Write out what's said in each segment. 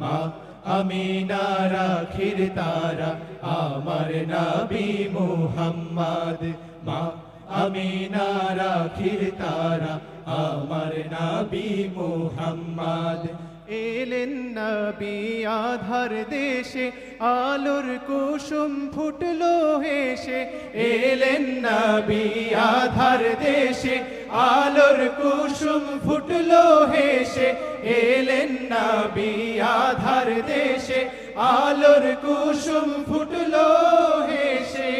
মা আমিনা রাখির তারা আমার নবী মোহাম্মদ মা আমিনা রাখির তারা আমার নবী মুহাম্মদ। এলেন নবী, আধার দেশে, আলোর কুসুম ফুটলো হেসে। এলেন নবী, আধার দেশে, আলোর কুসুম ফুটলো হেসে। এলেন নবী, আধার দেশে, আলোর কুসুম ফুটলো হেসে।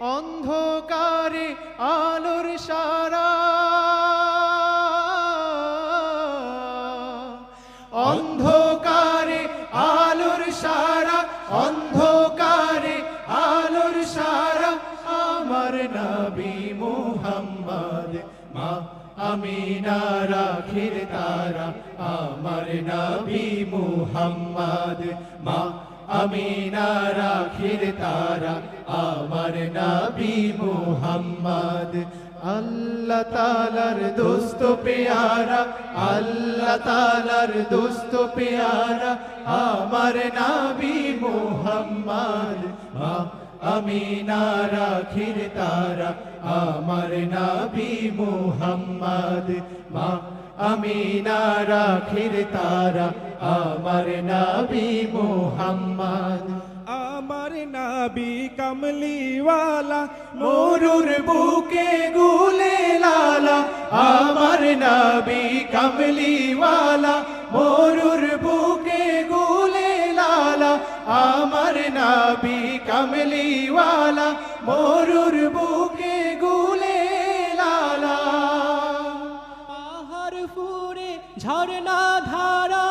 অন্ধকারে আলোর সারা অন্ধকারে আলোর সারা, অন্ধকারে আলোর সারা। আমার নবী মুহাম্মদ, মা আমিনা রাখির তারা। আমার নবী মুহাম্মদ, মা আমিনা রাখির তারা। আমার নবী মুহাম্মদ আল্লাহ তালার দোস্ত পেয়ারা আল্লাহ তালার দোস্ত পেয়ারা আমার নাবি মোহাম্মদ মা আমিনা রাখির তারা, আমার নাবি মোহাম্মদ। মা আমিনা রাখির তারা, আমার নাবি মোহাম্মদ। আমার নাবি কামলিওয়ালা মরুর বুকে গুলে লালা। আমার নবী কমলিওয়ালা মরুর বুকে আমার নবী কমলিওয়ালা মরুর বুকে গুলে লালা। পাহাড় ফুরে ঝর্ণা ধারা।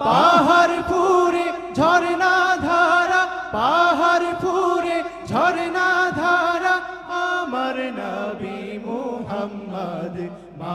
পাহাড় ফুরে ঝর্ণা ধারা, পাহাড় ফুরে ঝর্ণা ধারা। আমার নবী মুহাম্মদ মা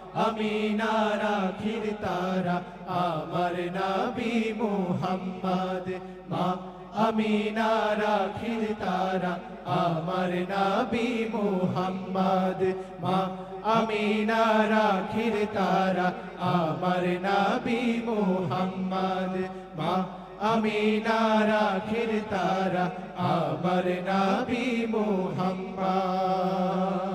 আমিনা রাখির তারা, আমার নবী মুহাম্মদ। মা আমিনা রাখির তারা, আমার নবী মুহাম্মদ। মা আমিনা রাখির তারা, আমার নবী মুহাম্মদ। মা আমিনা রাখির তারা, আমার নবী মুহাম্মদ।